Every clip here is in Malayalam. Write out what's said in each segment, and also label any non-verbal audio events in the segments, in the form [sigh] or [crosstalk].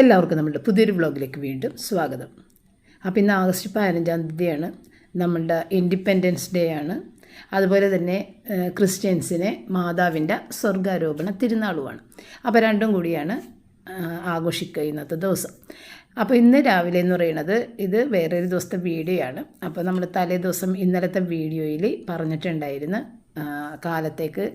എല്ലാവർക്കും നമ്മുടെ പുതിയൊരു വ്ളോഗിലേക്ക് വീണ്ടും സ്വാഗതം. അപ്പോൾ ഇന്ന് ആഗസ്റ്റ് പതിനഞ്ചാം തീയതിയാണ് നമ്മളുടെ ഇൻഡിപെൻഡൻസ് ഡേ ആണ്. അതുപോലെ തന്നെ ക്രിസ്ത്യൻസിനെ മാതാവിന്റെ സ്വർഗാരോപണ തിരുനാളുമാണ്. അപ്പോൾ രണ്ടും കൂടിയാണ് ആഘോഷിക്കുക ഇന്നത്തെ ദിവസം. അപ്പോൾ ഇന്ന് രാവിലെ എന്ന് പറയുന്നത് ഇത് വേറൊരു ദിവസത്തെ വീഡിയോ ആണ്. അപ്പോൾ നമ്മൾ തലേ ദിവസം ഇന്നലത്തെ വീഡിയോയിൽ പറഞ്ഞിട്ടുണ്ടായിരുന്നു കാലത്തേക്ക്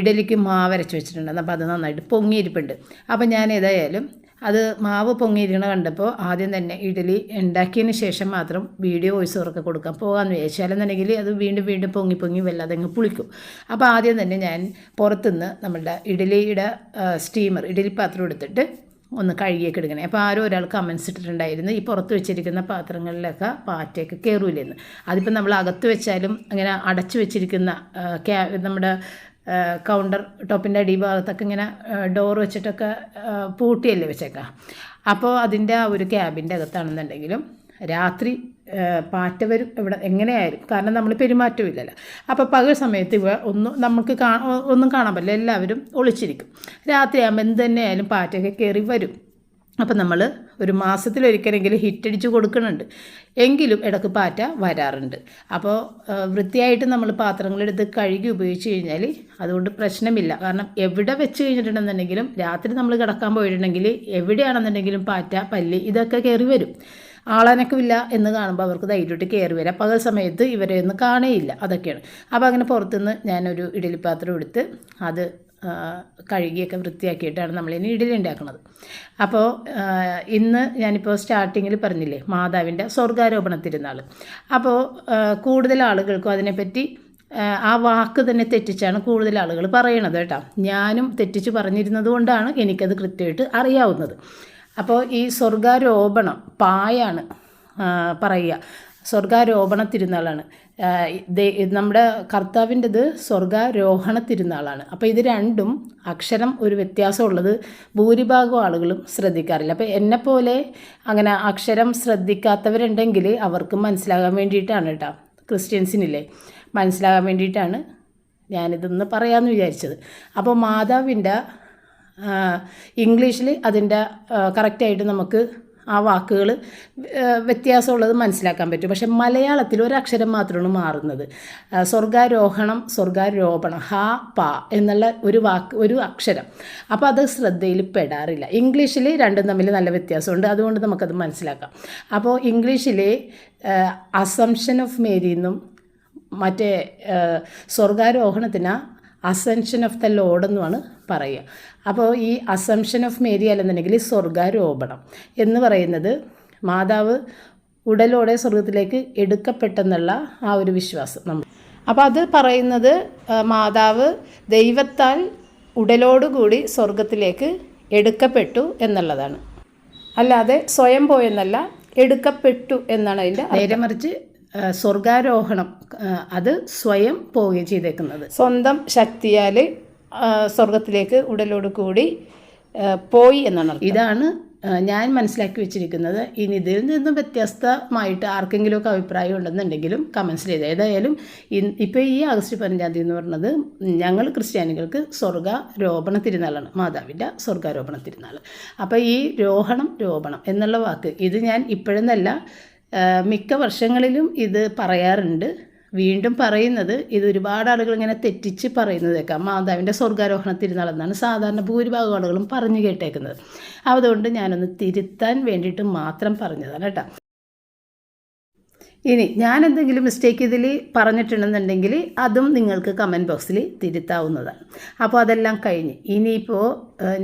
ഇഡലിക്ക് മാവരച്ച് വെച്ചിട്ടുണ്ടായിരുന്നു. അപ്പോൾ അത് നന്നായിട്ട് പൊങ്ങിയിരിപ്പുണ്ട്. അപ്പോൾ ഞാൻ ഏതായാലും അത് മാവ് പൊങ്ങിയിരിക്കണ കണ്ടപ്പോൾ ആദ്യം തന്നെ ഇഡലി ഉണ്ടാക്കിയതിന് ശേഷം മാത്രം വീഡിയോ വോയിസ് ഉറക്കെ കൊടുക്കാം പോകാമെന്ന് വിചാരിച്ചാലെന്നുണ്ടെങ്കിൽ അത് വീണ്ടും വീണ്ടും പൊങ്ങി പൊങ്ങി വല്ലാതെ അങ്ങ് പുളിക്കും. അപ്പോൾ ആദ്യം തന്നെ ഞാൻ പുറത്തുനിന്ന് നമ്മളുടെ ഇഡലിയുടെ സ്റ്റീമർ ഇഡലി പാത്രം എടുത്തിട്ട് ഒന്ന് കഴുകിയൊക്കെ എടുക്കണേ. അപ്പോൾ ആരോ ഒരാൾ കമൻസ് ഇട്ടിട്ടുണ്ടായിരുന്നു. ഈ പുറത്ത് വെച്ചിരിക്കുന്ന പാത്രങ്ങളിലൊക്കെ പാറ്റയൊക്കെ കയറൂലെന്ന് അതിപ്പോൾ നമ്മൾ അകത്ത് വെച്ചാലും അങ്ങനെ അടച്ചു വെച്ചിരിക്കുന്ന നമ്മുടെ കൗണ്ടർ ടോപ്പിന്റെ അടിഭാഗത്തൊക്കെ ഇങ്ങനെ ഡോർ വെച്ചിട്ടൊക്കെ പൂട്ടിയല്ലേ വെച്ചേക്കാം. അപ്പോൾ അതിന്റെ ആ ഒരു ക്യാബിന്റെ അകത്താണെന്നുണ്ടെങ്കിലും രാത്രി പാറ്റവരും പാറ്റ വരും. ഇവിടെ എങ്ങനെയായാലും. കാരണം നമ്മൾ പെരുമാറ്റമില്ലല്ലോ അപ്പോൾ പകൽ സമയത്ത് ഇവ ഒന്നും നമുക്ക് കാ ഒന്നും കാണാൻ പറ്റില്ല. എല്ലാവരും ഒളിച്ചിരിക്കും. രാത്രിയാകുമ്പോൾ എന്ത് തന്നെയായാലും പാറ്റയൊക്കെ കയറി വരും. അപ്പം നമ്മൾ ഒരു മാസത്തിലൊരിക്കലെങ്കിലും ഹിറ്റടിച്ച് കൊടുക്കുന്നുണ്ട്. എങ്കിലും ഇടയ്ക്ക് പാറ്റ വരാറുണ്ട്. അപ്പോൾ വൃത്തിയായിട്ട് നമ്മൾ പാത്രങ്ങളെടുത്ത് കഴുകി ഉപയോഗിച്ച് കഴിഞ്ഞാൽ അതുകൊണ്ട് പ്രശ്നമില്ല. കാരണം എവിടെ വെച്ച് കഴിഞ്ഞിട്ടുണ്ടെന്നുണ്ടെങ്കിലും രാത്രി നമ്മൾ കിടക്കാൻ പോയിട്ടുണ്ടെങ്കിൽ എവിടെയാണെന്നുണ്ടെങ്കിലും പാറ്റ പല്ല് ഇതൊക്കെ കയറി വരും. ആളനക്കമില്ല എന്ന് കാണുമ്പോൾ അവർക്ക് ധൈര്യമായിട്ട് കയറി വരാം. പകൽ സമയത്ത് ഇവരെ ഒന്നും കാണേയില്ല. അതൊക്കെയാണ്. അപ്പോൾ അങ്ങനെ പുറത്തുനിന്ന് ഞാനൊരു ഇഡലിപ്പാത്രം എടുത്ത് അത് കഴുകിയൊക്കെ വൃത്തിയാക്കിയിട്ടാണ് നമ്മളിനി ഇഡലി ഉണ്ടാക്കുന്നത് അപ്പോൾ ഇന്ന് ഞാനിപ്പോൾ സ്റ്റാർട്ടിങ്ങിൽ പറഞ്ഞില്ലേ മാതാവിന്റെ സ്വർഗാരോപണ തിരുനാൾ അപ്പോൾ കൂടുതൽ ആളുകൾക്കും അതിനെപ്പറ്റി ആ, വാക്ക് തന്നെ തെറ്റിച്ചാണ് കൂടുതൽ ആളുകൾ പറയണത് കേട്ടോ. ഞാനും തെറ്റിച്ച് പറഞ്ഞിരുന്നത് കൊണ്ടാണ് എനിക്കത് കൃത്യമായിട്ട് അറിയാവുന്നത്. അപ്പോൾ ഈ സ്വർഗാരോപണം പായാണ് പറയുക. സ്വർഗാരോപണ തിരുനാളാണ് നമ്മുടെ കർത്താവിന്റെത് സ്വർഗാരോഹണ തിരുനാളാണ്. അപ്പോൾ ഇത് രണ്ടും അക്ഷരം ഒരു വ്യത്യാസമുള്ളത്. ഭൂരിഭാഗം ആളുകളും ശ്രദ്ധിക്കാറില്ല. അപ്പോൾ എന്നെപ്പോലെ അങ്ങനെ അക്ഷരം ശ്രദ്ധിക്കാത്തവരുണ്ടെങ്കിൽ അവർക്ക് മനസ്സിലാകാൻ വേണ്ടിയിട്ടാണ് കേട്ടോ ക്രിസ്ത്യൻസിനില്ലേ? മനസ്സിലാകാൻ വേണ്ടിയിട്ടാണ് ഞാനിതൊന്ന് പറയാമെന്ന് വിചാരിച്ചത്. അപ്പോൾ മാതാവിന്റെ ഇംഗ്ലീഷിൽ അതിന്റെ കറക്റ്റായിട്ട് നമുക്ക് ആ വാക്കുകൾ വ്യത്യാസമുള്ളത് മനസ്സിലാക്കാൻ പറ്റും. പക്ഷെ മലയാളത്തിൽ ഒരക്ഷരം മാത്രമാണ് മാറുന്നത്. സ്വർഗാരോഹണം സ്വർഗാരോപണം ഹ പ എന്നുള്ള ഒരു വാക്ക് ഒരു അക്ഷരം. അപ്പോൾ അത് ശ്രദ്ധയിൽ പെടാറില്ല. ഇംഗ്ലീഷിൽ രണ്ടും തമ്മിൽ നല്ല വ്യത്യാസമുണ്ട്. അതുകൊണ്ട് നമുക്കത് മനസ്സിലാക്കാം. അപ്പോൾ ഇംഗ്ലീഷിലെ അസംഷൻ ഓഫ് മേരി എന്നും മറ്റേ സ്വർഗാരോഹണത്തിന് അസെൻഷൻ ഓഫ് ദ ലോഡ് എന്നുമാണ് പറയുക. അപ്പോൾ ഈ അസംഷൻ ഓഫ് മേരി അല്ലെന്നുണ്ടെങ്കിൽ സ്വർഗാരോപണം എന്ന് പറയുന്നത് മാതാവ് ഉടലോടെ സ്വർഗത്തിലേക്ക് എടുക്കപ്പെട്ടെന്നുള്ള ആ ഒരു വിശ്വാസം നമ്മൾ. അപ്പോൾ അത് പറയുന്നത് മാതാവ് ദൈവത്താൽ ഉടലോടുകൂടി സ്വർഗത്തിലേക്ക് എടുക്കപ്പെട്ടു എന്നുള്ളതാണ്. അല്ലാതെ സ്വയം പോയെന്നല്ല എടുക്കപ്പെട്ടു എന്നാണ് അതിന്റെ നേരെ മറിച്ച് സ്വർഗാരോഹണം അത് സ്വയം പോവുകയും ചെയ്തേക്കുന്നത്. സ്വന്തം ശക്തിയാൽ സ്വർഗത്തിലേക്ക് ഉടലോട് കൂടി പോയി എന്നാണ്. ഇതാണ് ഞാൻ മനസ്സിലാക്കി വെച്ചിരിക്കുന്നത്. ഇനി ഇതിൽ നിന്നും വ്യത്യസ്തമായിട്ട് ആർക്കെങ്കിലുമൊക്കെ അഭിപ്രായം ഉണ്ടെന്നുണ്ടെങ്കിലും കമൻസിൽ ചെയ്ത് ഏതായാലും ഇപ്പോൾ ഈ ആഗസ്റ്റ് പതിനഞ്ചാം തീയതി എന്ന് പറഞ്ഞത് ഞങ്ങൾ ക്രിസ്ത്യാനികൾക്ക് സ്വർഗാരോപണ തിരുനാളാണ് മാതാവിന്റെ സ്വർഗാരോപണ തിരുനാൾ. അപ്പോൾ ഈ രോഹണം രോപണം എന്നുള്ള വാക്ക് ഇത് ഞാൻ ഇപ്പോഴെന്നല്ല മിക്ക വർഷങ്ങളിലും ഇത് പറയാറുണ്ട്. വീണ്ടും പറയുന്നത് ഇത് ഒരുപാട് ആളുകൾ ഇങ്ങനെ തെറ്റിച്ച് പറയുന്നത് കേൾക്കാം. മാതാവിന്റെ സ്വർഗാരോഹണ തിരുനാൾ എന്നാണ് സാധാരണ ഭൂരിഭാഗം ആളുകളും പറഞ്ഞു കേട്ടേക്കുന്നത്. അതുകൊണ്ട് ഞാനൊന്ന് തിരുത്താൻ വേണ്ടിയിട്ട് മാത്രം പറഞ്ഞതാണ് കേട്ടോ. ഇനി ഞാൻ എന്തെങ്കിലും മിസ്റ്റേക്ക് ഇതിൽ പറഞ്ഞിട്ടുണ്ടെന്നുണ്ടെങ്കിൽ അതും നിങ്ങൾക്ക് കമന്റ് ബോക്സിൽ തിരുത്താവുന്നതാണ്. അപ്പോൾ അതെല്ലാം കഴിഞ്ഞ്. ഇനിയിപ്പോൾ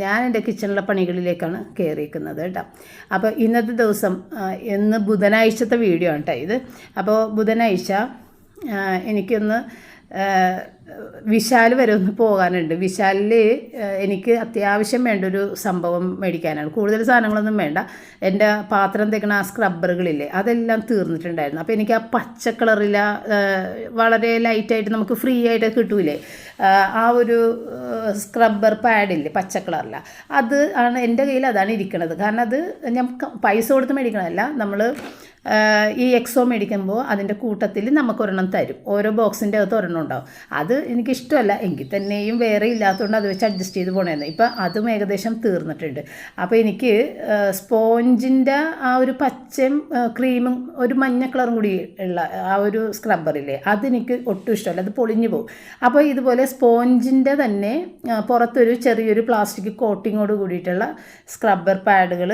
ഞാൻ എന്റെ കിച്ചണിലെ പണികളിലേക്കാണ് കയറിയിരിക്കുന്നത് കേട്ടോ. അപ്പോൾ ഇന്നത്തെ ദിവസം ഇന്ന് ബുധനാഴ്ചത്തെ വീഡിയോ ആണ് കേട്ടോ ഇത്. അപ്പോൾ ബുധനാഴ്ച എനിക്കൊന്ന് വിശാൽ വരെ ഒന്ന് പോകാനുണ്ട്. വിശാലിൽ എനിക്ക് അത്യാവശ്യം വേണ്ട ഒരു സംഭവം മേടിക്കാനാണ്. കൂടുതൽ സാധനങ്ങളൊന്നും വേണ്ട. എന്റെ പാത്രം തേക്കണ ആ സ്ക്രബ്ബറുകളില്ലേ അതെല്ലാം തീർന്നിട്ടുണ്ടായിരുന്നു. അപ്പോൾ എനിക്ക് ആ പച്ച കളറില വളരെ ലൈറ്റായിട്ട് നമുക്ക് ഫ്രീ ആയിട്ട് കിട്ടൂലേ? ആ, ഒരു സ്ക്രബ്ബർ പാഡില്ലേ പച്ച കളറില. അത് ആണ് എന്റെ കയ്യിൽ അതാണ് ഇരിക്കുന്നത് കാരണം അത് ഞാൻ പൈസ കൊടുത്ത് മേടിക്കണമല്ല നമ്മൾ ഈ എക്സോ മേടിക്കുമ്പോൾ അതിന്റെ കൂട്ടത്തിൽ നമുക്ക് ഒരെണ്ണം തരും. ഓരോ ബോക്സിന്റെ അകത്ത് ഒരെണ്ണം ഉണ്ടാവും. അത് എനിക്കിഷ്ടമല്ല. എങ്കിൽ തന്നെയും വേറെ ഇല്ലാത്തതുകൊണ്ട് അത് വെച്ച് അഡ്ജസ്റ്റ് ചെയ്ത് പോണേന്ന്. ഇപ്പം അതും ഏകദേശം തീർന്നിട്ടുണ്ട്. അപ്പോൾ എനിക്ക് സ്പോഞ്ചിന്റെ ആ ഒരു പച്ചയും ക്രീമും ഒരു മഞ്ഞ കളറും കൂടി ഉള്ള ആ ഒരു സ്ക്രബ്ബറില്ലേ അതെനിക്ക് ഒട്ടും ഇഷ്ടമല്ല. അത് പൊളിഞ്ഞു പോകും അപ്പോൾ ഇതുപോലെ സ്പോഞ്ചിന്റെ തന്നെ പുറത്തൊരു ചെറിയൊരു പ്ലാസ്റ്റിക് കോട്ടിങ്ങോട് കൂടിയിട്ടുള്ള സ്ക്രബ്ബർ പാഡുകൾ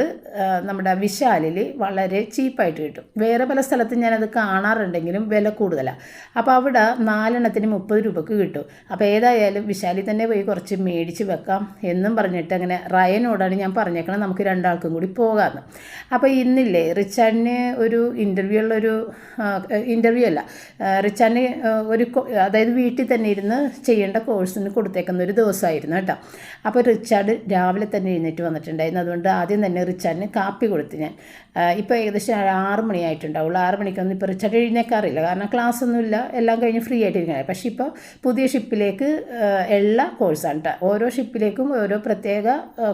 നമ്മുടെ വിശാലിൽ വളരെ ചീപ്പായിട്ട് കിട്ടും. വേറെ പല സ്ഥലത്തും ഞാനത് കാണാറുണ്ടെങ്കിലും വില കൂടുതലാണ് അപ്പോൾ അവിടെ നാലെണ്ണത്തിന് മുപ്പത് രൂപക്ക് കിട്ടും. അപ്പോൾ ഏതായാലും വിശാലി തന്നെ പോയി കുറച്ച് മേടിച്ച് വെക്കാം എന്നും പറഞ്ഞിട്ട് അങ്ങനെ റയനോടാണ് ഞാൻ പറഞ്ഞേക്കണം നമുക്ക് രണ്ടാൾക്കും കൂടി പോകാമെന്ന് അപ്പോൾ ഇന്നില്ലേ റിച്ചാർഡിന് ഒരു ഇന്റർവ്യൂ ഉള്ളൊരു ഇന്റർവ്യൂ അല്ല ആ, ഒരു അതായത് വീട്ടിൽ തന്നെ ഇരുന്ന് ചെയ്യേണ്ട കോഴ്സിന് കൊടുത്തേക്കുന്ന ഒരു ദിവസമായിരുന്നു കേട്ടോ. അപ്പോൾ റിച്ചാർഡ് രാവിലെ തന്നെ എഴുന്നേറ്റ് വന്നിട്ടുണ്ടായിരുന്നു. അതുകൊണ്ട് ആദ്യം തന്നെ റിച്ചാർഡിന് കാപ്പി കൊടുത്തു ഞാൻ. ഇപ്പോൾ ഏകദേശം ആറ് മണിയായിട്ടുണ്ടാവുള്ളൂ ആറ് മണിക്കൊന്നും ഇപ്പോൾ റിച്ചാർഡ് എഴുന്നേക്കാറില്ല. കാരണം ക്ലാസ് ഒന്നുമില്ല എല്ലാം കഴിഞ്ഞ് ഫ്രീ ആയിട്ടിരിക്കുന്നത് പക്ഷേ ഇപ്പോൾ പുതിയ ഷിപ്പിലേക്ക് ഉള്ള കോഴ്സാണ് കേട്ടോ ഓരോ ഷിപ്പിലേക്കും ഓരോ പ്രത്യേക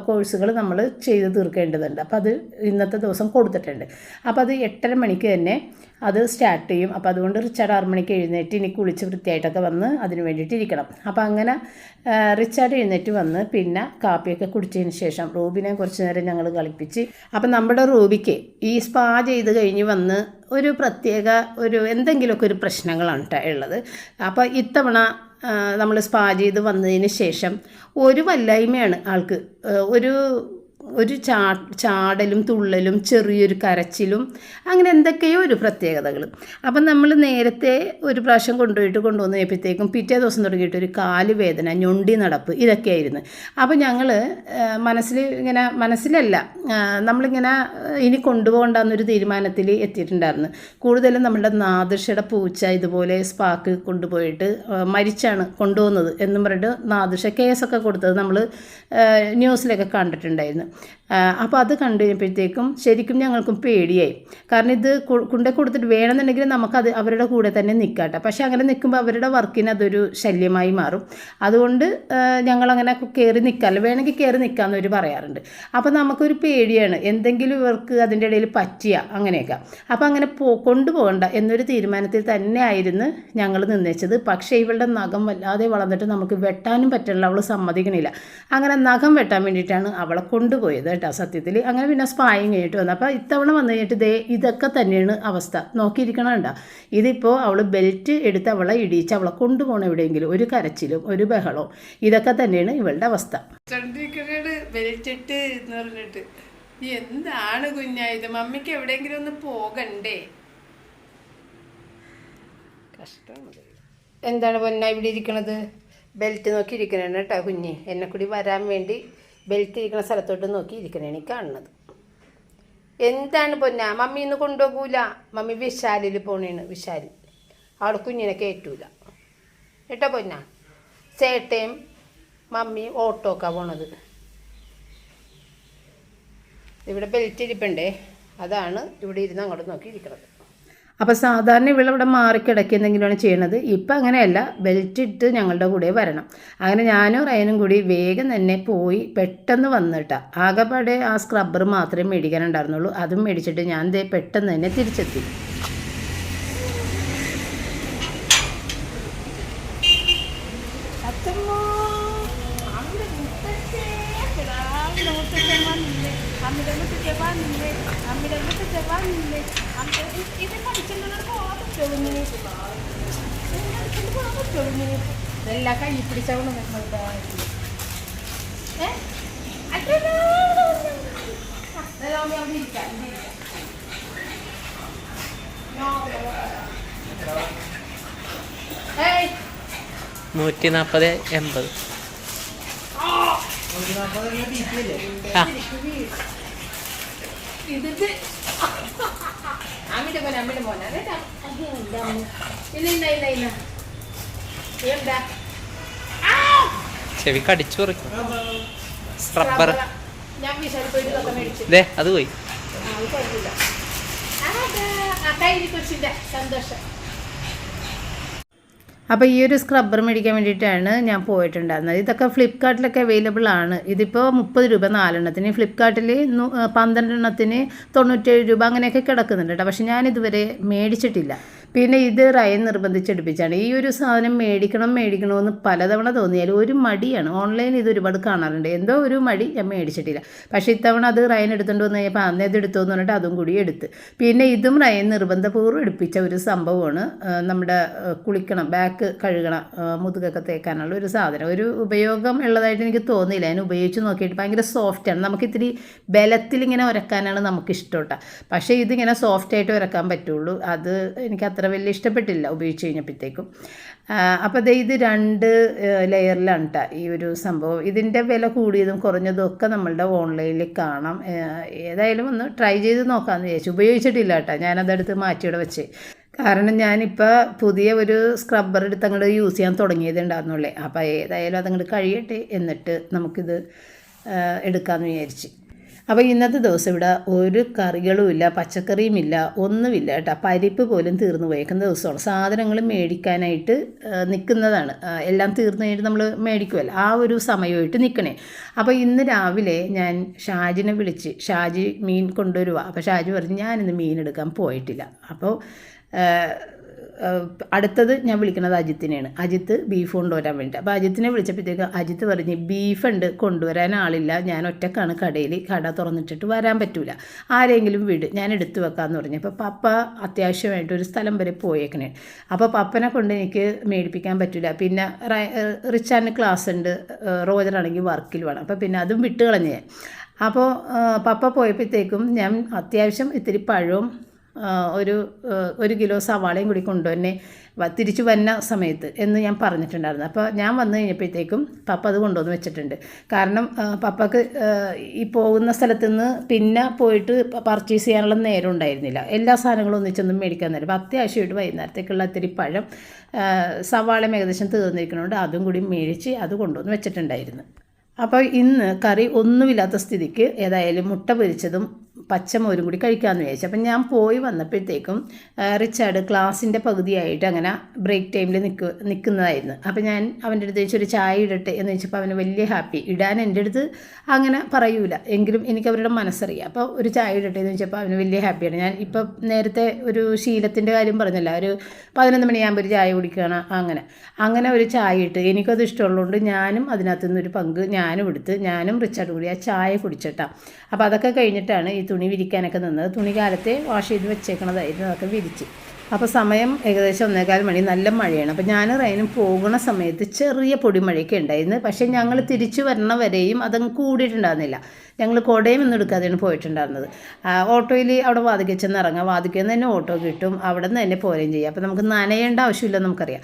കോഴ്സുകൾ നമ്മൾ ചെയ്ത് തീർക്കേണ്ടതുണ്ട്. അപ്പോൾ അത് ഇന്നത്തെ ദിവസം കൊടുത്തിട്ടുണ്ട്. അപ്പോൾ അത് എട്ടര മണിക്ക് തന്നെ അത് സ്റ്റാർട്ട് ചെയ്യും. അപ്പോൾ അതുകൊണ്ട് റിച്ചാർഡ് ആറ് മണിക്ക് എഴുന്നേറ്റ് ഇനി കുളിച്ച് വൃത്തിയായിട്ടൊക്കെ വന്ന് അതിന് വേണ്ടിയിട്ട് ഇരിക്കണം. അപ്പോൾ അങ്ങനെ റിച്ചാർഡ് എഴുന്നേറ്റ് വന്ന് പിന്നെ കാപ്പിയൊക്കെ കുടിച്ചതിന് ശേഷം റൂബിനെ കുറച്ച് നേരം ഞങ്ങൾ കളിപ്പിച്ച് അപ്പം നമ്മുടെ റൂബിക്ക് ഈ സ്പാ ചെയ്ത് കഴിഞ്ഞ് വന്ന് ഒരു പ്രത്യേക ഒരു എന്തെങ്കിലുമൊക്കെ ഒരു പ്രശ്നങ്ങളാണ് ഉള്ളത്. അപ്പോൾ ഇത്തവണ നമ്മൾ സ്പാ ചെയ്ത് വന്നതിന് ശേഷം ഒരു വല്ലായ്മയാണ് ആൾക്ക്. ഒരു ഒരു ചാ ചാടലും തുള്ളലും ചെറിയൊരു കരച്ചിലും അങ്ങനെ എന്തൊക്കെയോ ഒരു പ്രത്യേകതകൾ അപ്പം നമ്മൾ നേരത്തെ ഒരു പ്രാവശ്യം കൊണ്ടുപോയിട്ട് കൊണ്ടുവന്ന് കഴിയപ്പോഴത്തേക്കും പിറ്റേ ദിവസം തുടങ്ങിയിട്ട് ഒരു കാൽ വേദന ഞൊണ്ടി നടപ്പ് ഇതൊക്കെയായിരുന്നു. അപ്പോൾ ഞങ്ങൾ മനസ്സിൽ ഇങ്ങനെ മനസ്സിലല്ല നമ്മളിങ്ങനെ ഇനി കൊണ്ടുപോകണ്ടെന്നൊരു തീരുമാനത്തിൽ എത്തിയിട്ടുണ്ടായിരുന്നു. കൂടുതലും നമ്മുടെ നാദൃഷയുടെ പൂച്ച ഇതുപോലെ സ്പാക്ക് കൊണ്ടുപോയിട്ട് മരിച്ചാണ് കൊണ്ടുപോകുന്നത് എന്നും പറഞ്ഞിട്ട് നാദൃഷ കേസൊക്കെ കൊടുത്തത് നമ്മൾ ന്യൂസിലൊക്കെ കണ്ടിട്ടുണ്ടായിരുന്നു. അപ്പോൾ അത് കണ്ടു കഴിഞ്ഞപ്പോഴത്തേക്കും ശരിക്കും ഞങ്ങൾക്കും പേടിയായി. കാരണം ഇത് കുണ്ട കൊണ്ടേ കൊടുത്തിട്ട് വേണമെന്നുണ്ടെങ്കിൽ നമുക്കത് അവരുടെ കൂടെ തന്നെ നിൽക്കാട്ടെ പക്ഷേ അങ്ങനെ നിൽക്കുമ്പോൾ അവരുടെ വർക്കിന് അതൊരു ശല്യമായി മാറും. അതുകൊണ്ട് ഞങ്ങളങ്ങനെ കയറി നിൽക്കാമല്ലോ വേണമെങ്കിൽ കയറി നിൽക്കാമെന്ന് അവർ പറയാറുണ്ട്. അപ്പോൾ നമുക്കൊരു പേടിയാണ്. എന്തെങ്കിലും ഇവർക്ക് അതിന്റെ ഇടയിൽ പറ്റിയ അങ്ങനെയൊക്കെ. അപ്പോൾ അങ്ങനെ പോ കൊണ്ടുപോകണ്ട എന്നൊരു തീരുമാനത്തിൽ തന്നെ ആയിരുന്നു ഞങ്ങൾ നിന്നേച്ചത്. പക്ഷേ ഇവളുടെ നഖം വല്ലാതെ വളർന്നിട്ട് നമുക്ക് വെട്ടാനും പറ്റില്ല അവൾ സമ്മതിക്കണില്ല. അങ്ങനെ നഖം വെട്ടാൻ വേണ്ടിയിട്ടാണ് അവളെ കൊണ്ടുപോയത് കേട്ടോ സത്യത്തിൽ അങ്ങനെ പിന്നെ സ്പായും കഴിഞ്ഞിട്ട് വന്നു. അപ്പോൾ ഇത്തവണ വന്നു കഴിഞ്ഞിട്ട് ദേ ഇതൊക്കെ തന്നെയാണ് അവസ്ഥ. നോക്കിയിരിക്കണം കേട്ടോ ഇതിപ്പോൾ അവൾ ബെൽറ്റ് എടുത്ത് അവളെ ഇടിച്ച് അവളെ കൊണ്ടുപോകണം എവിടെയെങ്കിലും. ഒരു കരച്ചിലും ഒരു ബഹളവും. ഇതൊക്കെ തന്നെയാണ് ഇവളുടെ അവസ്ഥ. ബെൽറ്റിട്ട് എന്ന് പറഞ്ഞിട്ട്. എന്താണ് കുഞ്ഞാ ഇത്? മമ്മിക്ക് എവിടെയെങ്കിലും ഒന്ന് പോകണ്ടേ? എന്താണ് പൊന്ന ഇവിടെ ഇരിക്കണത്? ബെൽറ്റ് നോക്കി ഇരിക്കണേട്ടാ കുഞ്ഞ്. എന്നെ കൂടി വരാൻ വേണ്ടി ബെൽറ്റ് ഇരിക്കുന്ന സ്ഥലത്തോട്ട് നോക്കി ഇരിക്കണേണ് കാണുന്നത്. എന്താണ് പൊന്ന? മമ്മി ഇന്ന് കൊണ്ടുപോകൂല. മമ്മി വിശാലിൽ പോണേണ് വിശാലിൽ അവിടെ കുഞ്ഞിനെ കയറ്റൂല കേട്ടോ പൊന്ന? ചേട്ടയും മമ്മി ഓട്ടോക്കാ പോണത്. ഇവിടെ ബെൽറ്റ് ഇരിപ്പുണ്ടേ. അതാണ് ഇവിടെ ഇരുന്ന് അങ്ങോട്ട് നോക്കി ഇരിക്കുന്നത് അപ്പോൾ സാധാരണ ഇവിടെ ഇവിടെ മാറിക്കിടക്കി എന്തെങ്കിലുമാണ് ചെയ്യണത്. ഇപ്പം അങ്ങനെയല്ല. ബെൽറ്റ് ഇട്ട് ഞങ്ങളുടെ കൂടെ വരണം. അങ്ങനെ ഞാനും റയനും കൂടി വേഗം തന്നെ പോയി പെട്ടെന്ന് വന്നിട്ട. ആകെപ്പാടെ ആ സ്ക്രബ്ബർ മാത്രമേ മേടിക്കാനുണ്ടായിരുന്നുള്ളൂ. അതും മേടിച്ചിട്ട് ഞാൻ പെട്ടെന്ന് തന്നെ തിരിച്ചെത്തി. നൂറ്റി നാൽപ്പത് എൺപത്. ആ. ഇതിട്ട് അമ്മിന്റെ മോനെ അമ്മിന്റെ മോനെ കേട്ടാ ഇല്ല ഇല്ല ഇല്ല ഇല്ല. എന്താ? ചെവി കടിച്ചു പറിക്കും. റബ്ബർ അത് പോയി. സന്തോഷം. അപ്പോൾ ഈ ഒരു സ്ക്രബ്ബർ മേടിക്കാൻ വേണ്ടിയിട്ടാണ് ഞാൻ പോയിട്ടുണ്ടായിരുന്നത്. ഇതൊക്കെ ഫ്ലിപ്കാർട്ടിലൊക്കെ അവൈലബിൾ ആണ്. ഇതിപ്പോൾ മുപ്പത് രൂപ നാലെണ്ണത്തിന്. ഫ്ലിപ്കാർട്ടിൽ പന്ത്രണ്ടെണ്ണത്തിന് തൊണ്ണൂറ്റേഴ് രൂപ അങ്ങനെയൊക്കെ കിടക്കുന്നുണ്ട് കേട്ടോ. പക്ഷെ ഞാൻ ഇതുവരെ മേടിച്ചിട്ടില്ല. പിന്നെ ഇത് റയൻ നിർബന്ധിച്ചെടുപ്പിച്ചാണ്. ഈ ഒരു സാധനം മേടിക്കണം മേടിക്കണമെന്ന് പലതവണ തോന്നിയാലും ഒരു മടിയാണ്. ഓൺലൈനിൽ ഇത് ഒരുപാട് കാണാറുണ്ട്. എന്തോ ഒരു മടി ഞാൻ മേടിച്ചിട്ടില്ല. പക്ഷേ ഇത്തവണ അത് റയൻ എടുത്തുകൊണ്ട് വന്ന് കഴിഞ്ഞപ്പോൾ അന്നേ ഇത് എടുത്തു എന്ന് പറഞ്ഞിട്ട് അതും കൂടി എടുത്ത്. പിന്നെ ഇതും റയൻ നിർബന്ധപൂർവം എടുപ്പിച്ച ഒരു സംഭവമാണ്. നമ്മുടെ കുളിക്കണം ബാക്ക് കഴുകണം മുതുകൊക്കെ തേക്കാനുള്ള ഒരു സാധനം. ഒരു ഉപയോഗം ഉള്ളതായിട്ട് എനിക്ക് തോന്നിയില്ല. അതിന് ഉപയോഗിച്ച് നോക്കിയിട്ട് ഭയങ്കര സോഫ്റ്റാണ് നമുക്ക് ഇത്തിരി ബലത്തിൽ ഇങ്ങനെ ഉരക്കാനാണ് നമുക്ക് ഇഷ്ടം പക്ഷേ ഇതിങ്ങനെ സോഫ്റ്റായിട്ട് ഉരക്കാൻ പറ്റുള്ളൂ. അത് എനിക്ക് അത്ര വലിയ ഇഷ്ടപ്പെട്ടില്ല ഉപയോഗിച്ച് കഴിഞ്ഞപ്പോഴത്തേക്കും. അപ്പോൾ ദേ ഇത് രണ്ട് ലെയറിലാണ് കേട്ടോ ഈ ഒരു സംഭവം. ഇതിന്റെ വില കൂടിയതും കുറഞ്ഞതും ഒക്കെ നമ്മളുടെ ഓൺലൈനിൽ കാണാം. ഏതായാലും ഒന്ന് ട്രൈ ചെയ്ത് നോക്കാമെന്ന് വിചാരിച്ചു. ഉപയോഗിച്ചിട്ടില്ല കേട്ടോ ഞാനതെടുത്ത് മാറ്റിയുടെ വെച്ച്. കാരണം ഞാനിപ്പോൾ പുതിയ ഒരു സ്ക്രബ്ബർ എടുത്ത് അങ്ങോട്ട് യൂസ് ചെയ്യാൻ തുടങ്ങിയതുണ്ടായിരുന്നുള്ളേ. അപ്പോൾ ഏതായാലും അതങ്ങോട്ട് കഴിയട്ടെ എന്നിട്ട് നമുക്കിത് എടുക്കാമെന്ന് വിചാരിച്ച്. അപ്പോൾ ഇന്നത്തെ ദിവസം ഇവിടെ ഒരു കറികളും ഇല്ല പച്ചക്കറിയും ഇല്ല ഒന്നുമില്ല കേട്ടോ. പരിപ്പ് പോലും തീർന്നു പോയേക്കുന്ന ദിവസമാണ്. സാധനങ്ങൾ മേടിക്കാനായിട്ട് നിൽക്കുന്നതാണ് എല്ലാം തീർന്നു കഴിഞ്ഞിട്ട് നമ്മൾ മേടിക്കുമല്ലോ ആ ഒരു സമയമായിട്ട് നിൽക്കണേ അപ്പോൾ ഇന്ന് രാവിലെ ഞാൻ ഷാജിനെ വിളിച്ച് ഷാജി മീൻ കൊണ്ടുവരുവാ. അപ്പോൾ ഷാജി പറഞ്ഞു ഞാനിന്ന് മീൻ എടുക്കാൻ പോയിട്ടില്ല. അപ്പോൾ അടുത്തത് ഞാൻ വിളിക്കുന്നത് അജിത്തിനെയാണ്. അജിത്ത് ബീഫ് കൊണ്ടുവരാൻ വേണ്ടിയിട്ട്. അപ്പോൾ അജിത്തിനെ വിളിച്ചപ്പോഴത്തേക്ക് അജിത്ത് പറഞ്ഞ് ബീഫ് ഉണ്ട് കൊണ്ടുവരാൻ ആളില്ല. ഞാൻ ഒറ്റക്കാണ് കടയിൽ കട തുറന്നിട്ടിട്ട് വരാൻ പറ്റില്ല ആരെങ്കിലും വിട്. ഞാൻ എടുത്തു വെക്കാമെന്ന് പറഞ്ഞു. അപ്പോൾ പപ്പ അത്യാവശ്യമായിട്ട് ഒരു സ്ഥലം വരെ പോയേക്കണേ. അപ്പോൾ പപ്പനെ കൊണ്ട് എനിക്ക് മേടിപ്പിക്കാൻ പറ്റില്ല പിന്നെ റിച്ചാന്റെ ക്ലാസ് ഉണ്ട്. റോജറാണെങ്കിൽ വർക്കിൽ വേണം. അപ്പോൾ പിന്നെ അതും വിട്ട് കളഞ്ഞ് അപ്പോൾ പപ്പ പോയപ്പോഴത്തേക്കും ഞാൻ അത്യാവശ്യം ഇത്തിരി പഴവും ഒരു ഒരു കിലോ സവാളയും കൂടി കൊണ്ടുവന്നെ തിരിച്ചു വന്ന സമയത്ത് എന്ന് ഞാൻ പറഞ്ഞിട്ടുണ്ടായിരുന്നു. അപ്പോൾ ഞാൻ വന്നു കഴിഞ്ഞപ്പോഴത്തേക്കും പപ്പ അത് കൊണ്ടുവന്ന് വെച്ചിട്ടുണ്ട്. കാരണം പപ്പക്ക് ഈ പോകുന്ന സ്ഥലത്ത് നിന്ന് പിന്നെ പോയിട്ട് പർച്ചേസ് ചെയ്യാനുള്ള നേരം ഉണ്ടായിരുന്നില്ല. എല്ലാ സാധനങ്ങളും ഒന്നിച്ചൊന്നും മേടിക്കാൻ നേരം. അപ്പോൾ അത്യാവശ്യമായിട്ട് വൈകുന്നേരത്തേക്കുള്ള ഇത്തിരി പഴം സവാളയും ഏകദേശം തീർന്നിരിക്കണോണ്ട് അതും കൂടി മേടിച്ച് അത് കൊണ്ടുവന്ന് വെച്ചിട്ടുണ്ടായിരുന്നു. അപ്പോൾ ഇന്ന് കറി ഒന്നുമില്ലാത്ത സ്ഥിതിക്ക് ഏതായാലും മുട്ട പൊരിച്ചതും പച്ചമോരും കൂടി കഴിക്കാമെന്ന് വിചാരിച്ചു. അപ്പം ഞാൻ പോയി വന്നപ്പോഴത്തേക്കും റിച്ചാർഡ് ക്ലാസ്സിന്റെ പകുതിയായിട്ട് അങ്ങനെ ബ്രേക്ക് ടൈമിൽ നിൽക്കുക നിൽക്കുന്നതായിരുന്നു. അപ്പം ഞാൻ അവന്റെ അടുത്ത് ചോദിച്ചൊരു ചായ ഇടട്ടെ? എന്ന് ചോദിച്ചപ്പോൾ അവന് വലിയ ഹാപ്പി. ഇടാൻ എന്റെ അടുത്ത് അങ്ങനെ പറയൂല. എങ്കിലും എനിക്ക് അവരുടെ മനസ്സറിയാം. അപ്പോൾ ഒരു ചായ ഇടട്ടെ? എന്ന് ചോദിച്ചപ്പോൾ അവന് വലിയ ഹാപ്പിയാണ്. ഞാൻ ഇപ്പം നേരത്തെ ഒരു ശീലത്തിന്റെ കാര്യം പറഞ്ഞല്ല. ഒരു പതിനൊന്ന് മണിയാകുമ്പോൾ ഒരു ചായ കുടിക്കുകയാണ് അങ്ങനെ. അങ്ങനെ ഒരു ചായ ഇട്ട് എനിക്കത് ഇഷ്ടമുള്ളതുകൊണ്ട് ഞാനും അതിനകത്തുനിന്നൊരു പങ്ക് ഞാനും എടുത്ത് ഞാനും റിച്ചാർഡ് കൂടി ആ ചായ കുടിച്ചിട്ടാണ് അപ്പോൾ അതൊക്കെ കഴിഞ്ഞിട്ടാണ് ഈ തുണി വിരിക്കാനൊക്കെ നിന്നത്. തുണി കാലത്തെ വാഷ് ചെയ്ത് വെച്ചേക്കണതായിരുന്നു അതൊക്കെ വിരിച്ച്. അപ്പോൾ സമയം ഏകദേശം ഒന്നേകാൽ മണി. നല്ല മഴയാണ്. അപ്പോൾ ഞാൻ റൈനും പോകുന്ന സമയത്ത് ചെറിയ പൊടിമഴയൊക്കെ ഉണ്ടായിരുന്നു. പക്ഷേ ഞങ്ങൾ തിരിച്ചു വരണ വരെയും അതങ്ങ് കൂടിയിട്ടുണ്ടായിരുന്നില്ല. ഞങ്ങൾ കുടയും ഒന്നും എടുക്കാതെയാണ് പോയിട്ടുണ്ടായിരുന്നത്. ഓട്ടോയിൽ അവിടെ വാതിക്കൽ ചെന്ന് ഇറങ്ങാം വാതിക്കൽ തന്നെ ഓട്ടോ കിട്ടും. അവിടെ നിന്ന് തന്നെ പോരുകയും ചെയ്യാം. അപ്പോൾ നമുക്ക് നനയേണ്ട ആവശ്യമില്ല നമുക്കറിയാം.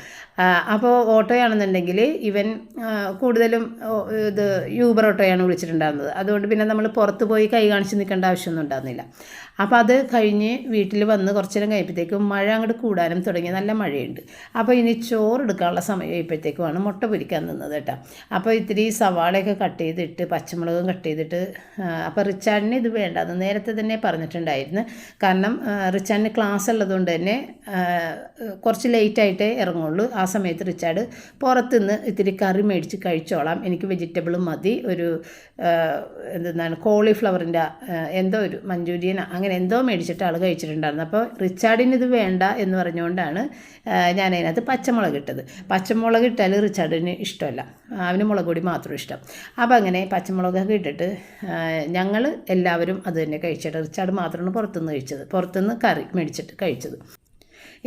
അപ്പോൾ ഓട്ടോയാണെന്നുണ്ടെങ്കിൽ ഇവൻ കൂടുതലും ഇത് യൂബർ ഓട്ടോയാണ് വിളിച്ചിട്ടുണ്ടായിരുന്നത്. അതുകൊണ്ട് പിന്നെ നമ്മൾ പുറത്ത് പോയി കൈ കാണിച്ച് നിൽക്കേണ്ട ആവശ്യമൊന്നും ഉണ്ടായിരുന്നില്ല. അപ്പോൾ അത് കഴിഞ്ഞ് വീട്ടിൽ വന്ന് കുറച്ച് നേരം കഴിയുമ്പോഴത്തേക്കും മഴ അങ്ങോട്ട് കൂടാനും തുടങ്ങി. നല്ല മഴയുണ്ട്. അപ്പോൾ ഇനി ചോറ് എടുക്കാനുള്ള സമയം കഴിയപ്പോഴത്തേക്കുമാണ് മുട്ട പൊരിക്കാൻ നിന്നത് കേട്ടോ. അപ്പോൾ ഇത്തിരി സവാളയൊക്കെ കട്ട് ചെയ്തിട്ട് പച്ചമുളകും കട്ട് ചെയ്തിട്ട് അപ്പോൾ റിച്ചാർഡിന് ഇത് വേണ്ട. അത് നേരത്തെ തന്നെ പറഞ്ഞിട്ടുണ്ടായിരുന്നു. കാരണം റിച്ചാർഡിന് ക്ലാസ് ഉള്ളതുകൊണ്ട് തന്നെ കുറച്ച് ലേറ്റായിട്ടേ ഇറങ്ങുള്ളൂ. ആ സമയത്ത് റിച്ചാർഡ് പുറത്തുനിന്ന് ഇത്തിരി കറി മേടിച്ച് കഴിച്ചോളാം. എനിക്ക് വെജിറ്റബിൾ മതി. ഒരു എന്താണ് കോളിഫ്ലവറിന്റെ എന്തോ ഒരു മഞ്ചൂരിയൻ അങ്ങനെ എന്തോ മേടിച്ചിട്ട് ആൾ കഴിച്ചിട്ടുണ്ടായിരുന്നു. അപ്പോൾ റിച്ചാർഡിന് ഇത് വേണ്ട എന്ന് പറഞ്ഞുകൊണ്ടാണ് ഞാൻ അതിനകത്ത് പച്ചമുളക് ഇട്ടത്. പച്ചമുളക് ഇട്ടാൽ റിച്ചാർഡിന് ഇഷ്ടമല്ല. അവന് മുളക് പൊടി മാത്രം ഇഷ്ടം. അപ്പോൾ അങ്ങനെ പച്ചമുളകൊക്കെ ഇട്ടിട്ട് ഞങ്ങൾ എല്ലാവരും അത് തന്നെ കഴിച്ചിട്ട് റിച്ചാർഡ് മാത്രമാണ് പുറത്തുനിന്ന് കഴിച്ചത്. പുറത്തുനിന്ന് കറി മേടിച്ചിട്ട് കഴിച്ചത്.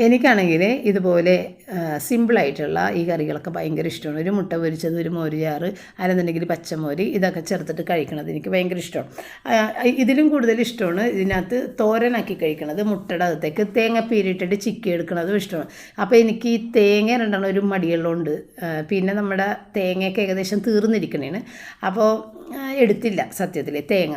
എനിക്കാണെങ്കിൽ ഇതുപോലെ സിമ്പിളായിട്ടുള്ള ഈ കറികളൊക്കെ ഭയങ്കര ഇഷ്ടമാണ്. ഒരു മുട്ട പൊരിച്ചത് ഒരു മോരുചാറ് അല്ലെന്നുണ്ടെങ്കിൽ പച്ചമോര് ഇതൊക്കെ ചേർത്തിട്ട് കഴിക്കണത് എനിക്ക് ഭയങ്കര ഇഷ്ടമാണ്. ഇതിലും കൂടുതൽ ഇഷ്ടമാണ് ഇതിനകത്ത് തോരനാക്കി കഴിക്കണത് മുട്ടയുടെ അകത്തേക്ക് തേങ്ങ പീരിട്ടിട്ട് ചിക്കി എടുക്കണതും ഇഷ്ടമാണ്. അപ്പോൾ എനിക്ക് ഈ തേങ്ങ രണ്ടെണ്ണം ഒരു മടിയുള്ളതുകൊണ്ട് പിന്നെ നമ്മുടെ തേങ്ങയൊക്കെ ഏകദേശം തീർന്നിരിക്കണേണ് അപ്പോൾ എടുത്തില്ല സത്യത്തിൽ തേങ്ങ.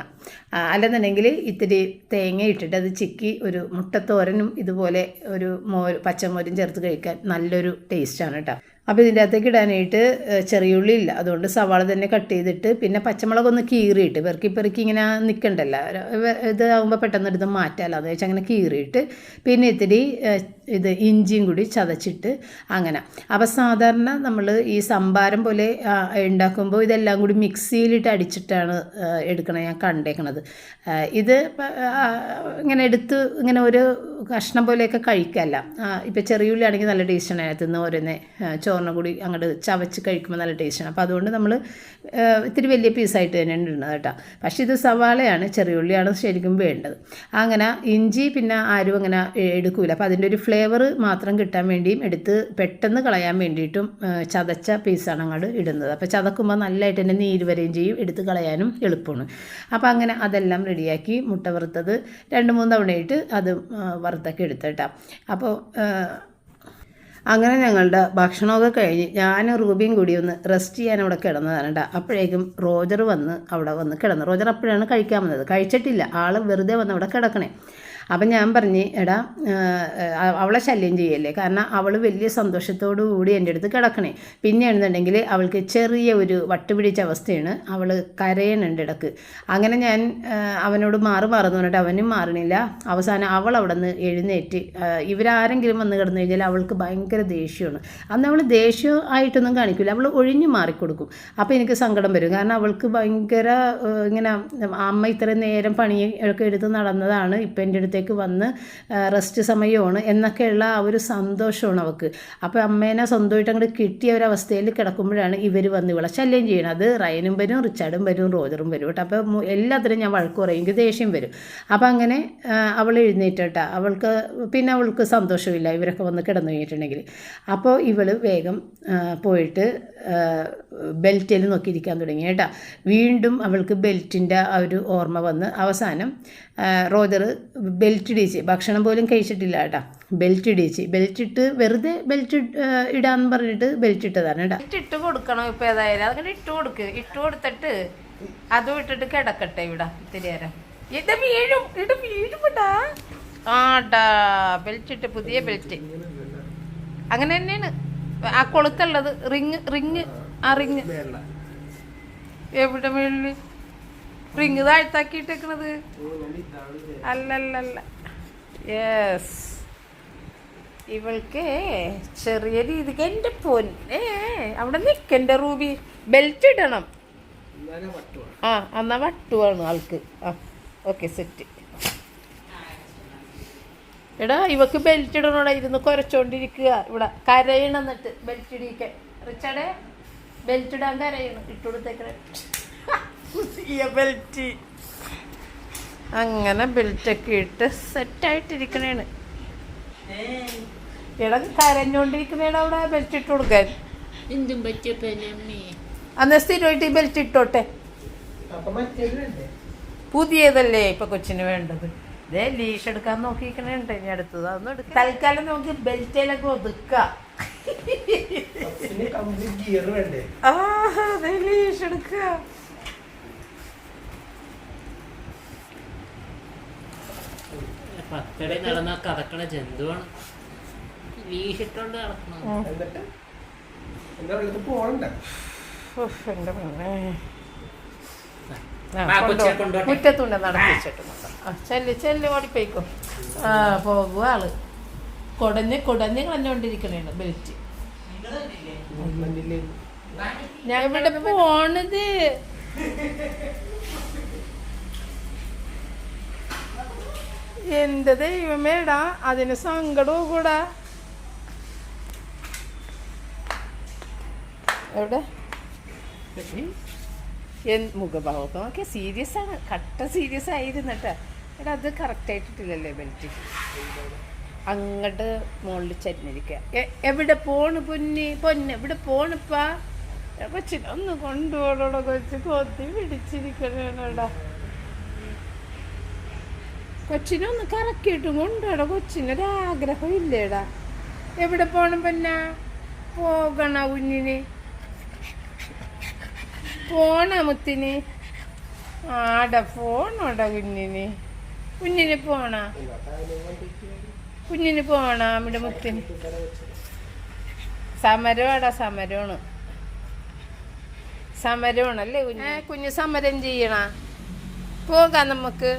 അല്ലെന്നുണ്ടെങ്കിൽ ഇത്തിരി തേങ്ങ ഇട്ടിട്ട് അത് ചിക്കി ഒരു മുട്ടത്തോരനും ഇതുപോലെ ഒരു മോര് പച്ചമോരും ചേർത്ത് കഴിക്കാൻ നല്ലൊരു ടേസ്റ്റാണ് കേട്ടോ അപ്പോൾ ഇതിന്റെ അകത്തേക്ക് ഇടാനായിട്ട് ചെറിയുള്ളി ഇല്ല. അതുകൊണ്ട് സവാള തന്നെ കട്ട് ചെയ്തിട്ട് പിന്നെ പച്ചമുളക് ഒന്ന് കീറിയിട്ട് പെറുക്കി പെറുക്കി ഇങ്ങനെ നിൽക്കണ്ടല്ല ഇത് ആകുമ്പോൾ പെട്ടെന്ന് എടുത്ത് മാറ്റാമല്ലോ എന്ന് വെച്ചാൽ അങ്ങനെ കീറിയിട്ട് പിന്നെ ഇത്തിരി ഇത് ഇഞ്ചിയും കൂടി ചതച്ചിട്ട് അങ്ങനെ. അപ്പോൾ സാധാരണ നമ്മൾ ഈ സംഭാരം പോലെ ഉണ്ടാക്കുമ്പോൾ ഇതെല്ലാം കൂടി മിക്സിയിലിട്ട് അടിച്ചിട്ടാണ് എടുക്കണത് ഞാൻ കണ്ടേക്കണത്. ഇത് ഇങ്ങനെ എടുത്ത് ഇങ്ങനെ ഒരു കഷ്ണം പോലെയൊക്കെ കഴിക്കല്ല. ഇപ്പോൾ ചെറിയുള്ളി ആണെങ്കിൽ നല്ല ടേസ്റ്റാണ്. അതിനകത്ത് നിന്ന് ഓരോന്ന് ചോറിനെ കൂടി അങ്ങോട്ട് ചവച്ച് കഴിക്കുമ്പോൾ നല്ല ടേസ്റ്റാണ് അപ്പോൾ അതുകൊണ്ട് നമ്മൾ ഇത്തിരി വലിയ പീസായിട്ട് തന്നെയാണ് ഇടുന്നത് കേട്ടോ. പക്ഷേ ഇത് സവാളയാണ് ചെറിയുള്ളിയാണ് ശരിക്കും വേണ്ടത്. അങ്ങനെ ഇഞ്ചി പിന്നെ ആരും അങ്ങനെ എടുക്കൂല. അപ്പോൾ അതിന്റെ ഒരു ഫ്ലേവർ മാത്രം കിട്ടാൻ വേണ്ടിയും എടുത്ത് പെട്ടെന്ന് കളയാൻ വേണ്ടിയിട്ടും ചതച്ച പീസാണ് അങ്ങോട്ട് ഇടുന്നത്. അപ്പോൾ ചതക്കുമ്പോൾ നല്ലതായിട്ട് തന്നെ നീര് വരെയും ചെയ്യും എടുത്ത് കളയാനും എളുപ്പമാണ്. അപ്പോൾ അങ്ങനെ അതെല്ലാം റെഡിയാക്കി മുട്ട വറുത്തത് രണ്ട് മൂന്ന് തവണയായിട്ട് അത് വറുത്തൊക്കെ എടുത്തേട്ടാ അപ്പോൾ അങ്ങനെ ഞങ്ങളുടെ ഭക്ഷണമൊക്കെ കഴിഞ്ഞ് ഞാൻ റൂബിയും കൂടി ഒന്ന് റെസ്റ്റ് ചെയ്യാൻ അവിടെ കിടന്നതാണ് കേട്ടോ അപ്പോഴേക്കും റോജർ വന്ന് അവിടെ വന്ന് കിടന്നു. റോജർ അപ്പോഴാണ് കഴിക്കാൻ വന്നത്. കഴിച്ചിട്ടില്ല. ആൾ വെറുതെ വന്ന് അവിടെ കിടക്കണേ. അപ്പം ഞാൻ പറഞ്ഞ് എടാ അവളെ ശല്യം ചെയ്യല്ലേ? കാരണം അവൾ വലിയ സന്തോഷത്തോടു കൂടി എന്റെ അടുത്ത് കിടക്കണേ. പിന്നെ പിന്നെയാണെന്നുണ്ടെങ്കിൽ അവൾക്ക് ചെറിയ ഒരു വട്ടുപിടിച്ച അവസ്ഥയാണ്. അവൾ കരയണുണ്ട് ഇടയ്ക്ക്. അങ്ങനെ ഞാൻ അവനോട് മാറി മാറുന്നു. പറഞ്ഞിട്ട് അവനും മാറണില്ല. അവസാനം അവൾ അവിടെ നിന്ന് എഴുന്നേറ്റ് ഇവരാരെങ്കിലും വന്ന് കിടന്നു കഴിഞ്ഞാൽ അവൾക്ക് ഭയങ്കര ദേഷ്യമാണ്. അന്ന് അവൾ ദേഷ്യം ആയിട്ടൊന്നും കാണിക്കില്ല അവൾ ഒഴിഞ്ഞു മാറിക്കൊടുക്കും. അപ്പോൾ എനിക്ക് സങ്കടം വരും. കാരണം അവൾക്ക് ഭയങ്കര ഇങ്ങനെ അമ്മ ഇത്രയും നേരം പണി ഒക്കെ എടുത്ത് നടന്നതാണ്. ഇപ്പം എന്റെ അടുത്തേക്ക് വന്ന് റെസ്റ്റ് സമയമാണ് എന്നൊക്കെയുള്ള ആ ഒരു സന്തോഷമാണ് അവൾക്ക് അപ്പോൾ അമ്മേനെ സ്വന്തമായിട്ട് അങ്ങോട്ട് കിട്ടിയ ഒരു അവസ്ഥയിൽ കിടക്കുമ്പോഴാണ് ഇവർ വന്ന് ഇവളെ ശല്യം ചെയ്യണം അത് റയനും വരും റിച്ചാർഡും വരും റോജറും വരും കേട്ടോ. അപ്പോൾ എല്ലാത്തിനും ഞാൻ വഴക്ക് പറയും ദേഷ്യം വരും. അപ്പോൾ അങ്ങനെ അവൾ എഴുന്നേറ്റട്ടാ അവൾക്ക് പിന്നെ അവൾക്ക് സന്തോഷമില്ല ഇവരൊക്കെ വന്ന് കിടന്നു കഴിഞ്ഞിട്ടുണ്ടെങ്കിൽ. അപ്പോൾ ഇവൾ വേഗം പോയിട്ട് ബെൽറ്റിൽ നോക്കിയിരിക്കാൻ തുടങ്ങി കേട്ടോ. വീണ്ടും അവൾക്ക് ബെൽറ്റിന്റെ ആ ഒരു ഓർമ്മ വന്ന് അവസാനം റോജർ ബെൽറ്റ് ഇടിച്ച്. ഭക്ഷണം പോലും കഴിച്ചിട്ടില്ല കേട്ടോ. ബെൽറ്റ് ഇടിച്ച്. ബെൽറ്റ് ഇട്ട് വെറുതെ ബെൽറ്റ് ഇടാന്ന് പറഞ്ഞിട്ട് ബെൽറ്റ് ഇട്ടതാണ് കേട്ടോ. ഇട്ട് കൊടുക്കണം ഇപ്പൊ ഏതായാലും. അതങ്ങനെ ഇട്ട് കൊടുക്ക്. ഇട്ട് കൊടുത്തിട്ട് അതും ഇട്ടിട്ട് കിടക്കട്ടെ ഇവിടെ ഇത്തിരി ഇത് വീഴും. ഇത് വീഴുമിടാ. ആടാ. ബെൽറ്റ് ഇട്ട് പുതിയ ബെൽറ്റ്. അങ്ങനെ തന്നെയാണ്. ആ കൊളുത്തുള്ളത് റിങ് റിങ് ആ റിങ്. എവിടെ മേളിൽ? റിങ് താഴ്ത്താക്കിയിട്ടേക്കണത് അല്ലല്ലല്ല. യെസ് ഇവൾക്ക് ചെറിയ രീതിക്ക് എന്റെ പൊന്നേ അവിടെ നിൽക്കന്റെ റൂബി. ബെൽറ്റ് ഇടണം. ആ എന്നാ വട്ടുവാണ് ആൾക്ക്. ആ ഓക്കെ സെറ്റ് എടാ ഇവക്ക് ബെൽറ്റ് ഇടണോടാ ഇരുന്ന് കുരച്ചോണ്ടിരിക്കുക. ഇവിടെ കരയണം എന്നിട്ട് ബെൽറ്റ് ഇടിക്കാൻ റിച്ചാടേ ബെൽറ്റ് ഇടാൻ കരയണം. ഇട്ട് കൊടുത്തേക്കണേ പുതിയ ബെൽറ്റ് അങ്ങനെ ബെൽറ്റൊക്കെ ഇട്ട് സെറ്റായിട്ടിരിക്കണേണ് ഇടയ്ക്ക് കരഞ്ഞോണ്ടിരിക്കണേട അവിടെ ബെൽറ്റ് ഇട്ട് കൊടുക്കാൻ. എന്തും അന്ന് സ്ഥിരമായിട്ട് ഈ ബെൽറ്റ് ഇട്ടോട്ടെ. പുതിയതല്ലേ ഇപ്പൊ കൊച്ചിന് വേണ്ടത്. ഇതേ ലീഷ് എടുക്കാൻ നോക്കിയിരിക്കണുണ്ട്. ഇനി അടുത്തത് അതൊന്നും എടുക്കാം തൽക്കാലം നമുക്ക് ബെൽറ്റിലൊക്കെ ഒതുക്കാം. ആ അതെ ലീഷ് എടുക്കുക. പത്തടി നടന്ന കടക്കണ ജന്തുവാണ്. വീശിട്ടോണ്ട് നടക്കണം. എന്നിട്ട്? എന്താ പോകണ്ട പെണ്ണേ. മുറ്റത്തുണ്ട് നടത്തിച്ചിട്ട് ചെല്ല് ചെല്ല് ഓടിപ്പോയിക്കോ. ആ പോകുക ആൾ? കുടഞ്ഞ് കുടഞ്ഞ് കളഞ്ഞോണ്ടിരിക്കണേണ് ബെൽറ്റ്. ഞാൻ ഇവിടെ പോണത് എന്ത് ദൈവമേടാ അതിന് സങ്കടവും കൂടാ. എവിടെ? മുഖഭാവമൊക്കെ നോക്കിയാൽ സീരിയസ് ആണ്. കട്ട സീരിയസ് ആയിരുന്നിട്ട് എടാ അത് കറക്റ്റ് ആയിട്ടില്ലല്ലേ ബെൽറ്റ്? അങ്ങോട്ട് മുകളിൽ ചരിഞ്ഞിരിക്കുക എവിടെ പോണ് പൊന്നി? പൊന്ന് എവിടെ പോണിപ്പാ കൊച്ചിനൊന്ന് കൊണ്ടുപോകണോടോ കൊച്ചു കൊത്തി പിടിച്ചിരിക്കണേടാ കൊച്ചിനെ ഒന്ന് കറക്കിയിട്ടും കൊണ്ടുപോടാ കൊച്ചിനൊരാഗ്രഹം ഇല്ലേടാ എവിടെ പോണം പിന്നെ? പോകണ കുഞ്ഞിന്. പോണ മുത്തിന്. ആട പോണോടാ കുഞ്ഞിന്. കുഞ്ഞിന് പോണ? കുഞ്ഞിന് പോണ നമ്മുടെ മുത്തിന്. സമരമാടാ സമരമാണ്. സമരമാണല്ലേ കുഞ്ഞ്? കുഞ്ഞ് സമരം ചെയ്യണ? പോകാം നമുക്ക്.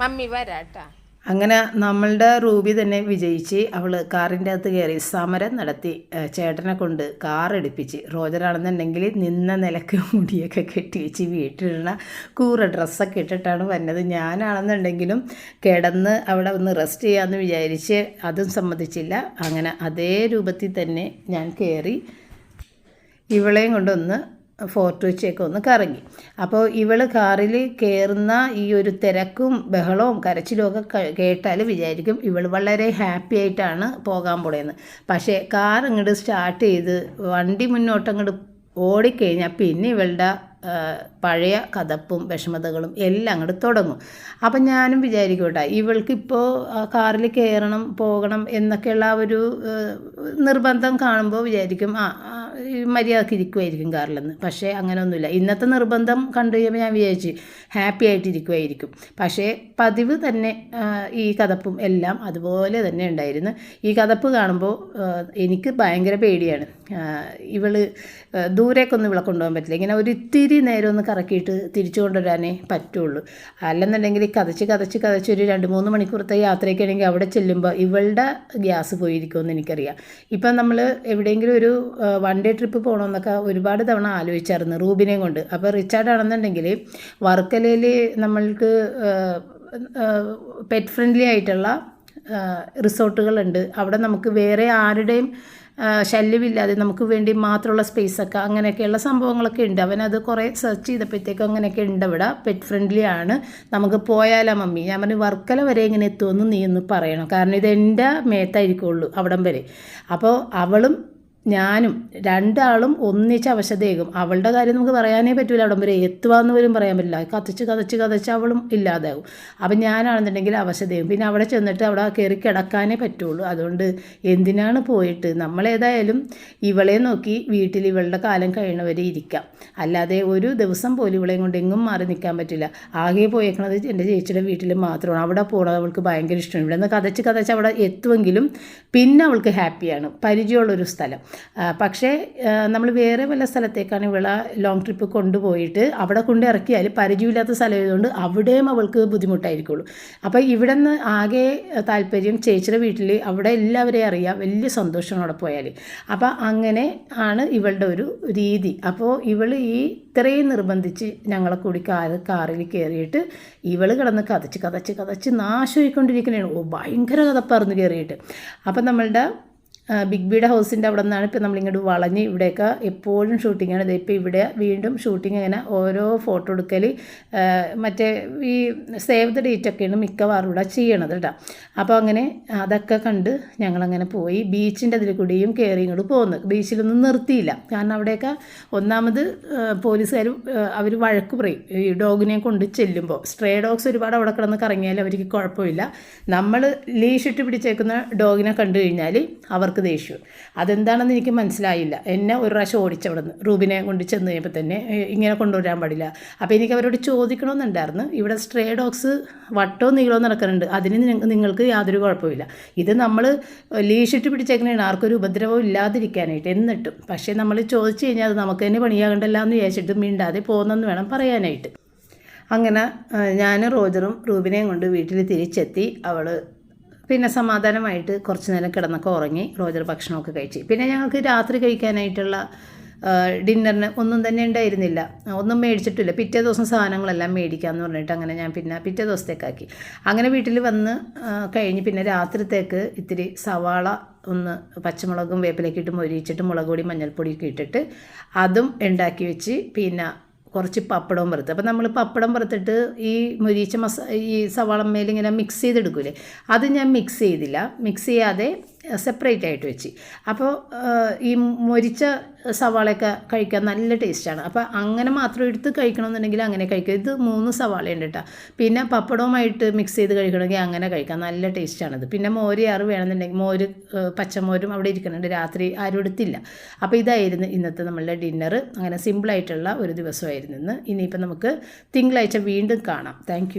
മമ്മി വരാട്ടാ. അങ്ങനെ നമ്മളുടെ റൂബി തന്നെ വിജയിച്ച് അവൾ കാറിന്റെ അകത്ത് കയറി സമരം നടത്തി. ചേട്ടനെ കൊണ്ട് കാർ എടുപ്പിച്ച് റോജറാണെന്നുണ്ടെങ്കിൽ നിന്ന നിലയ്ക്ക് [laughs] മുടിയൊക്കെ കെട്ടി വെച്ച് വീട്ടിലിടുന്ന കൂറ ഡ്രസ്സൊക്കെ ഇട്ടിട്ടാണ് വന്നത്. ഞാനാണെന്നുണ്ടെങ്കിലും കിടന്ന് അവിടെ ഒന്ന് റെസ്റ്റ് ചെയ്യാമെന്ന് വിചാരിച്ച് അതും സമ്മതിച്ചില്ല. അങ്ങനെ അതേ രൂപത്തിൽ തന്നെ ഞാൻ കയറി ഇവളെയും കൊണ്ടൊന്ന് ഫോർട്ട് വെച്ചേക്ക് ഒന്ന് കറങ്ങി. അപ്പോൾ ഇവൾ കാറിൽ കയറുന്ന ഈ ഒരു തിരക്കും ബഹളവും കരച്ചിലും ഒക്കെ കേട്ടാൽ വിചാരിക്കും ഇവൾ വളരെ ഹാപ്പി ആയിട്ടാണ് പോകാൻ പോണേന്ന്. പക്ഷേ കാർ ഇങ്ങോട്ട് സ്റ്റാർട്ട് ചെയ്ത് വണ്ടി മുന്നോട്ട് അങ്ങോട്ട് ഓടിക്കഴിഞ്ഞാൽ പിന്നെ ഇവളുടെ പഴയ കഥപ്പും വിഷമതകളും എല്ലാം അങ്ങോട്ട് തുടങ്ങും. അപ്പം ഞാനും വിചാരിക്കട്ടെ ഇവൾക്ക് ഇപ്പോൾ കാറിൽ കയറണം പോകണം എന്നൊക്കെയുള്ള ആ ഒരു നിർബന്ധം കാണുമ്പോൾ വിചാരിക്കും ആ ആ, മര്യാദയ്ക്ക് ഇരിക്കുമായിരിക്കും കാറിലെന്ന്. പക്ഷേ അങ്ങനെയൊന്നുമില്ല ഇന്നത്തെ നിർബന്ധം കണ്ടു കഴിയുമ്പോൾ ഞാൻ വിചാരിച്ചു ഹാപ്പി ആയിട്ട് ഇരിക്കുമായിരിക്കും പക്ഷേ പതിവ് തന്നെ ഈ കഥപ്പും എല്ലാം അതുപോലെ തന്നെ ഉണ്ടായിരുന്നു. ഈ കഥപ്പ് കാണുമ്പോൾ എനിക്ക് ഭയങ്കര പേടിയാണ്. ആ, ഇവൾ ആ, ദൂരേക്കൊന്നും ഇവളെ കൊണ്ടുപോകാൻ പറ്റില്ല. ഇങ്ങനെ ഒരു ഇത്തിരി നേരം ഒന്ന് കറക്കിയിട്ട് തിരിച്ചു കൊണ്ടുവരാനേ പറ്റുള്ളൂ. അല്ലെന്നുണ്ടെങ്കിൽ കതച്ച് കതച്ച് കതച്ച് ഒരു രണ്ട് മൂന്ന് മണിക്കൂറത്തെ യാത്രയ്ക്കാണെങ്കിൽ അവിടെ ചെല്ലുമ്പോൾ ഇവളുടെ ഗ്യാസ് പോയിരിക്കുമെന്ന് എനിക്കറിയാം. ഇപ്പം നമ്മൾ എവിടെയെങ്കിലും ഒരു വൺ ഡേ ട്രിപ്പ് പോകണമെന്നൊക്കെ ഒരുപാട് തവണ ആലോചിച്ചായിരുന്നു റൂബിനെയും കൊണ്ട്. അപ്പോൾ റിച്ചാർഡ് ആണെന്നുണ്ടെങ്കിൽ വർക്കലയിൽ നമ്മൾക്ക് പെറ്റ് ഫ്രണ്ട്ലി ആയിട്ടുള്ള റിസോർട്ടുകളുണ്ട്. അവിടെ നമുക്ക് വേറെ ആരുടെയും ശല്യമില്ലാതെ നമുക്ക് വേണ്ടി മാത്രമുള്ള സ്പേസൊക്കെ അങ്ങനെയൊക്കെയുള്ള സംഭവങ്ങളൊക്കെ ഉണ്ട്. അവനത് കുറേ സെർച്ച് ചെയ്തപ്പോഴത്തേക്കും അങ്ങനെയൊക്കെ ഉണ്ട് അവിടെ. പെറ്റ് ഫ്രണ്ട്ലി ആണ്. നമുക്ക് പോയാലോ മമ്മി. ഞാൻ പറഞ്ഞു വർക്കല വരെ എങ്ങനെ എത്തുമെന്ന് നീ ഒന്ന് പറയണം. കാരണം ഇത് എന്റെ മേത്തായിരിക്കുള്ളൂ അവിടം വരെ. അപ്പോൾ അവളും ഞാനും രണ്ടാളും ഒന്നിച്ച് അവശതയേകും. അവളുടെ കാര്യം നമുക്ക് പറയാനേ പറ്റില്ല അവിടം വരെ എത്തുവാന്ന് പോലും പറയാൻ പറ്റില്ല. കത്തിച്ച് കതച്ച് കതച്ച് അവളും ഇല്ലാതാകും. അപ്പം ഞാനാണെന്നുണ്ടെങ്കിൽ അവശതയും പിന്നെ അവിടെ ചെന്നിട്ട് അവിടെ കയറി കിടക്കാനേ പറ്റുള്ളൂ. അതുകൊണ്ട് എന്തിനാണ് പോയിട്ട്? നമ്മളേതായാലും ഇവളെ നോക്കി വീട്ടിൽ ഇവളുടെ കാലം കഴിയണവരെ ഇരിക്കാം. അല്ലാതെ ഒരു ദിവസം പോലും ഇവളെയും കൊണ്ട് എങ്ങും മാറി നിൽക്കാൻ പറ്റില്ല. ആകെ പോയേക്കണത് എന്റെ ചേച്ചിയുടെ വീട്ടിൽ മാത്രമാണ്. അവിടെ പോകണത് അവൾക്ക് ഭയങ്കര ഇഷ്ടമാണ്. ഇവിടെ നിന്ന് കതച്ച് കതച്ച് അവിടെ എത്തുമെങ്കിലും പിന്നെ അവൾക്ക് ഹാപ്പിയാണ്. പരിചയമുള്ളൊരു സ്ഥലം. പക്ഷേ നമ്മൾ വേറെ വല്ല സ്ഥലത്തേക്കാണ് ഇവളെ ലോങ് ട്രിപ്പ് കൊണ്ടുപോയിട്ട് അവിടെ കൊണ്ട് ഇറക്കിയാൽ പരിചയമില്ലാത്ത സ്ഥലമായതുകൊണ്ട് അവിടെയും അവൾക്ക് ബുദ്ധിമുട്ടായിരിക്കുള്ളൂ. അപ്പോൾ ഇവിടെ നിന്ന് ആകെ താല്പര്യം ചേച്ചിയുടെ വീട്ടിൽ അവിടെ എല്ലാവരെയും അറിയാം വലിയ സന്തോഷമാണ് അവിടെ പോയാൽ. അപ്പോൾ അങ്ങനെ ആണ് ഇവളുടെ ഒരു രീതി. അപ്പോൾ ഇവൾ ഈ ഇത്രയും നിർബന്ധിച്ച് ഞങ്ങളെ കൂടി കാർ കാറിൽ കയറിയിട്ട് ഇവൾ കിടന്ന് കതച്ച് കതച്ച് കതച്ച് നാശമായിക്കൊണ്ടിരിക്കുന്നതാണ് ഭയങ്കര കഥ കഥപ്പാർന്ന് കയറിയിട്ട്. അപ്പം നമ്മളുടെ ബിഗ് ബിയുടെ ഹൗസിന്റെ അവിടെ നിന്നാണ് ഇപ്പോൾ നമ്മളിങ്ങോട്ട് വളഞ്ഞ് ഇവിടെയൊക്കെ എപ്പോഴും ഷൂട്ടിങ്ങാണ് ഇത് ഇപ്പോൾ ഇവിടെ വീണ്ടും ഷൂട്ടിംഗ് ഇങ്ങനെ ഓരോ ഫോട്ടോ എടുക്കൽ മറ്റേ ഈ സേവ് ദ ഡേറ്റ് ഒക്കെയാണ് മിക്കവാറും ഇവിടെ ചെയ്യണത് കേട്ടോ. അപ്പോൾ അങ്ങനെ അതൊക്കെ കണ്ട് ഞങ്ങളങ്ങനെ പോയി. ബീച്ചിന്റെ അതിൽ കൂടിയും കയറി ഇങ്ങോട്ട് പോകുന്നു ബീച്ചിലൊന്നും നിർത്തിയില്ല. കാരണം അവിടെയൊക്കെ ഒന്നാമത് പോലീസുകാർ അവർ വഴക്ക് പറയും. ഈ ഡോഗിനെ കൊണ്ട് ചെല്ലുമ്പോൾ സ്ട്രേ ഡോഗ്സ് ഒരുപാട് അവിടെ കിടന്ന് കറങ്ങിയാൽ അവർക്ക് കുഴപ്പമില്ല. നമ്മൾ ലീഷിട്ട് പിടിച്ചേക്കുന്ന ഡോഗിനെ കണ്ടു കഴിഞ്ഞാൽ അവർക്ക് ദേഷ്യം. അതെന്താണെന്ന് എനിക്ക് മനസ്സിലായില്ല. എന്നെ ഒരു പ്രാവശ്യം ഓടിച്ചവിടെ നിന്ന് റൂബിനെ കൊണ്ട് ചെന്ന് കഴിഞ്ഞപ്പോൾ തന്നെ ഇങ്ങനെ കൊണ്ടുവരാൻ പാടില്ല. അപ്പോൾ എനിക്ക് അവരോട് ചോദിക്കണമെന്നുണ്ടായിരുന്നു. ഇവിടെ സ്ട്രേ ഡോഗ്സ് വട്ടോ നീളവും നടക്കുന്നുണ്ട്. അതിന് നിങ്ങൾക്ക് യാതൊരു കുഴപ്പമില്ല ഇത് നമ്മൾ ലീഷിട്ട് പിടിച്ചേക്കണേണ്. ആർക്കൊരു ഉപദ്രവം ഇല്ലാതിരിക്കാനായിട്ട് എന്നിട്ടും. പക്ഷേ നമ്മൾ ചോദിച്ചു കഴിഞ്ഞാൽ അത് നമുക്ക് തന്നെ പണിയാകണ്ടല്ല എന്ന് വിചാരിച്ചിട്ട് മിണ്ടാതെ പോകുന്നെന്ന് വേണം പറയാനായിട്ട്. അങ്ങനെ ഞാൻ റോജറും റൂബിനെയും കൊണ്ട് വീട്ടിൽ തിരിച്ചെത്തി. അവൾ പിന്നെ സമാധാനമായിട്ട് കുറച്ച് നേരം കിടന്നൊക്കെ ഉറങ്ങി റോജർ ഭക്ഷണമൊക്കെ കഴിച്ച്. പിന്നെ ഞങ്ങൾക്ക് രാത്രി കഴിക്കാനായിട്ടുള്ള ഡിന്നറിന് ഒന്നും തന്നെ ഉണ്ടായിരുന്നില്ല. ഒന്നും മേടിച്ചിട്ടില്ല. പിറ്റേ ദിവസം സാധനങ്ങളെല്ലാം മേടിക്കാമെന്ന് പറഞ്ഞിട്ട് അങ്ങനെ ഞാൻ പിന്നെ പിറ്റേ ദിവസത്തേക്കാക്കി. അങ്ങനെ വീട്ടിൽ വന്ന് കഴിഞ്ഞ് പിന്നെ രാത്രിത്തേക്ക് ഇത്തിരി സവാള ഒന്ന് പച്ചമുളകും വേപ്പിലൊക്കെ ഇട്ട് മൊരിയിച്ചിട്ട് മുളക് പൊടി മഞ്ഞൾപ്പൊടിയൊക്കെ ഇട്ടിട്ട് അതും ഉണ്ടാക്കി വെച്ച് പിന്നെ കുറച്ച് പപ്പടവും വറുത്ത്. അപ്പോൾ നമ്മൾ പപ്പടം വറുത്തിട്ട് ഈ മുരീച്ച മസ ഈ സവാളമ്മയിൽ ഇങ്ങനെ മിക്സ് ചെയ്തെടുക്കൂലേ? അത് ഞാൻ മിക്സ് ചെയ്തില്ല. മിക്സ് ചെയ്യാതെ സെപ്പറേറ്റ് ആയിട്ട് വെച്ച്. അപ്പോൾ ഈ മൊരിച്ച സവാളയൊക്കെ കഴിക്കാൻ നല്ല ടേസ്റ്റാണ്. അപ്പോൾ അങ്ങനെ മാത്രം എടുത്ത് കഴിക്കണമെന്നുണ്ടെങ്കിൽ അങ്ങനെ കഴിക്കുക. ഇത് മൂന്ന് സവാളയുണ്ട് കേട്ടോ. പിന്നെ പപ്പടവുമായിട്ട് മിക്സ് ചെയ്ത് കഴിക്കണമെങ്കിൽ അങ്ങനെ കഴിക്കാം നല്ല ടേസ്റ്റാണത് പിന്നെ മോര് ആറ് വേണമെന്നുണ്ടെങ്കിൽ മോര് പച്ചമോരും അവിടെ ഇരിക്കുന്നുണ്ട്. രാത്രി ആരും എടുത്തില്ല. അപ്പോൾ ഇതായിരുന്നു ഇന്നത്തെ നമ്മളുടെ ഡിന്നർ അങ്ങനെ സിമ്പിളായിട്ടുള്ള ഒരു ദിവസമായിരുന്നു ഇന്ന്. ഇനിയിപ്പോൾ നമുക്ക് തിങ്കളാഴ്ച വീണ്ടും കാണാം. താങ്ക്